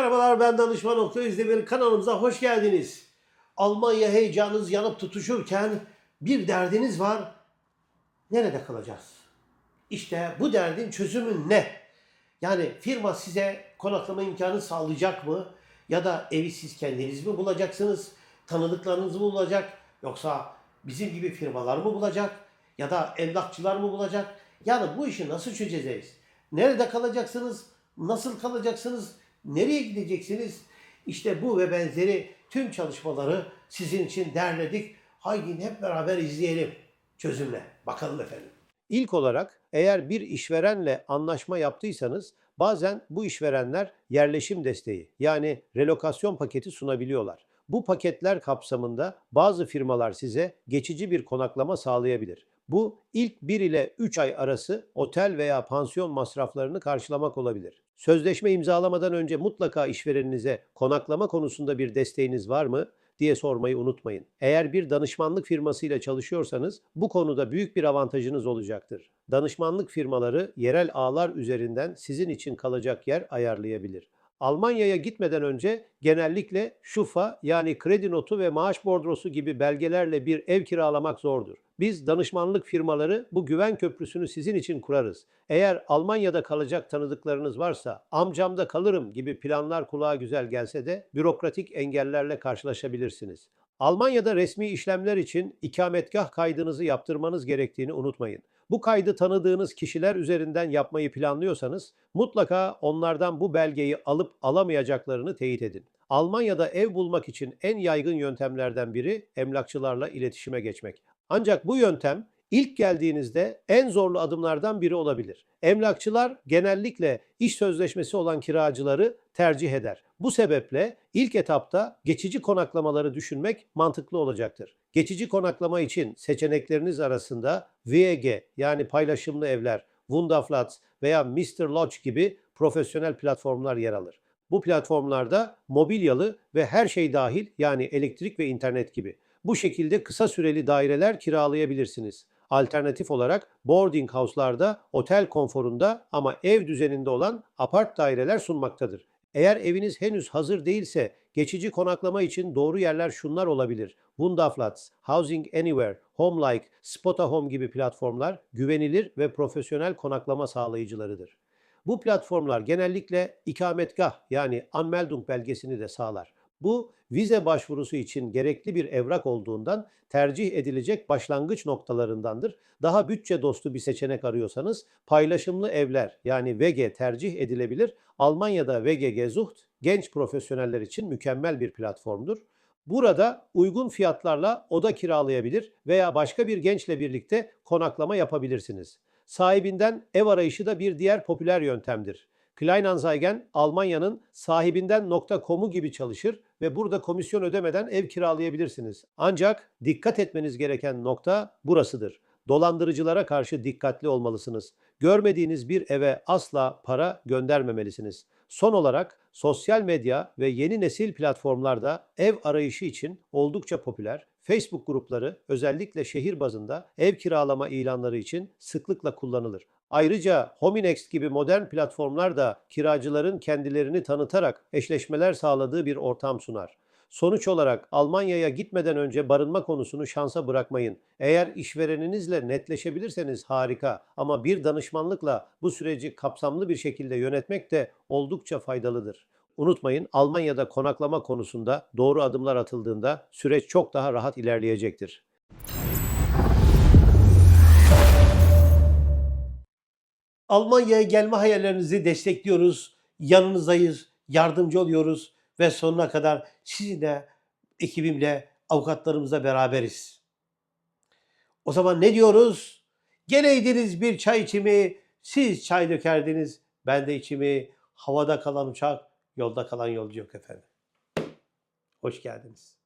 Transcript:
Merhabalar ben danışman Oktay Özdemir kanalımıza hoş geldiniz. Almanya heyecanınız yanıp tutuşurken bir derdiniz var. Nerede kalacağız? İşte bu derdin çözümü ne? Yani firma size konaklama imkanı sağlayacak mı? Ya da evi siz kendiniz mi bulacaksınız? Tanıdıklarınız mı bulacak? Yoksa bizim gibi firmalar mı bulacak? Ya da emlakçılar mı bulacak? Yani bu işi nasıl çözeceğiz? Nerede kalacaksınız? Nasıl kalacaksınız? Nereye gideceksiniz? İşte bu ve benzeri tüm çalışmaları sizin için derledik. Haydi hep beraber izleyelim. Çözümle. Bakalım efendim. İlk olarak eğer bir işverenle anlaşma yaptıysanız bazen bu işverenler yerleşim desteği yani relokasyon paketi sunabiliyorlar. Bu paketler kapsamında bazı firmalar size geçici bir konaklama sağlayabilir. Bu ilk 1 ile 3 ay arası otel veya pansiyon masraflarını karşılamak olabilir. Sözleşme imzalamadan önce mutlaka işvereninize konaklama konusunda bir desteğiniz var mı diye sormayı unutmayın. Eğer bir danışmanlık firmasıyla çalışıyorsanız bu konuda büyük bir avantajınız olacaktır. Danışmanlık firmaları yerel ağlar üzerinden sizin için kalacak yer ayarlayabilir. Almanya'ya gitmeden önce genellikle şufa yani kredi notu ve maaş bordrosu gibi belgelerle bir ev kiralamak zordur. Biz danışmanlık firmaları bu güven köprüsünü sizin için kurarız. Eğer Almanya'da kalacak tanıdıklarınız varsa amcamda kalırım gibi planlar kulağa güzel gelse de bürokratik engellerle karşılaşabilirsiniz. Almanya'da resmi işlemler için ikametgah kaydınızı yaptırmanız gerektiğini unutmayın. Bu kaydı tanıdığınız kişiler üzerinden yapmayı planlıyorsanız mutlaka onlardan bu belgeyi alıp alamayacaklarını teyit edin. Almanya'da ev bulmak için en yaygın yöntemlerden biri emlakçılarla iletişime geçmek. Ancak bu yöntem ilk geldiğinizde en zorlu adımlardan biri olabilir. Emlakçılar genellikle iş sözleşmesi olan kiracıları tercih eder. Bu sebeple ilk etapta geçici konaklamaları düşünmek mantıklı olacaktır. Geçici konaklama için seçenekleriniz arasında VEG yani paylaşımlı evler, Wunderflats veya Mr. Lodge gibi profesyonel platformlar yer alır. Bu platformlarda mobilyalı ve her şey dahil yani elektrik ve internet gibi. Bu şekilde kısa süreli daireler kiralayabilirsiniz. Alternatif olarak boarding house'larda otel konforunda ama ev düzeninde olan apart daireler sunmaktadır. Eğer eviniz henüz hazır değilse geçici konaklama için doğru yerler şunlar olabilir. Wunderflats, Housing Anywhere, Homelike, Spota Home gibi platformlar güvenilir ve profesyonel konaklama sağlayıcılarıdır. Bu platformlar genellikle ikametgah yani Anmeldung belgesini de sağlar. Bu vize başvurusu için gerekli bir evrak olduğundan tercih edilecek başlangıç noktalarındandır. Daha bütçe dostu bir seçenek arıyorsanız paylaşımlı evler yani VG tercih edilebilir. Almanya'da VG Gesucht genç profesyoneller için mükemmel bir platformdur. Burada uygun fiyatlarla oda kiralayabilir veya başka bir gençle birlikte konaklama yapabilirsiniz. Sahibinden ev arayışı da bir diğer popüler yöntemdir. Kleinanzeigen Almanya'nın sahibinden.com'u gibi çalışır ve burada komisyon ödemeden ev kiralayabilirsiniz. Ancak dikkat etmeniz gereken nokta burasıdır. Dolandırıcılara karşı dikkatli olmalısınız. Görmediğiniz bir eve asla para göndermemelisiniz. Son olarak sosyal medya ve yeni nesil platformlarda ev arayışı için oldukça popüler. Facebook grupları özellikle şehir bazında ev kiralama ilanları için sıklıkla kullanılır. Ayrıca Hominext gibi modern platformlar da kiracıların kendilerini tanıtarak eşleşmeler sağladığı bir ortam sunar. Sonuç olarak Almanya'ya gitmeden önce barınma konusunu şansa bırakmayın. Eğer işvereninizle netleşebilirseniz harika ama bir danışmanlıkla bu süreci kapsamlı bir şekilde yönetmek de oldukça faydalıdır. Unutmayın Almanya'da konaklama konusunda doğru adımlar atıldığında süreç çok daha rahat ilerleyecektir. Almanya'ya gelme hayallerinizi destekliyoruz, yanınızdayız, yardımcı oluyoruz ve sonuna kadar sizinle, ekibimle, avukatlarımızla beraberiz. O zaman ne diyoruz? Geleydiniz bir çay içimi, siz çay dökerdiniz, ben de içimi, havada kalan uçak, yolda kalan yolcu yok efendim. Hoş geldiniz.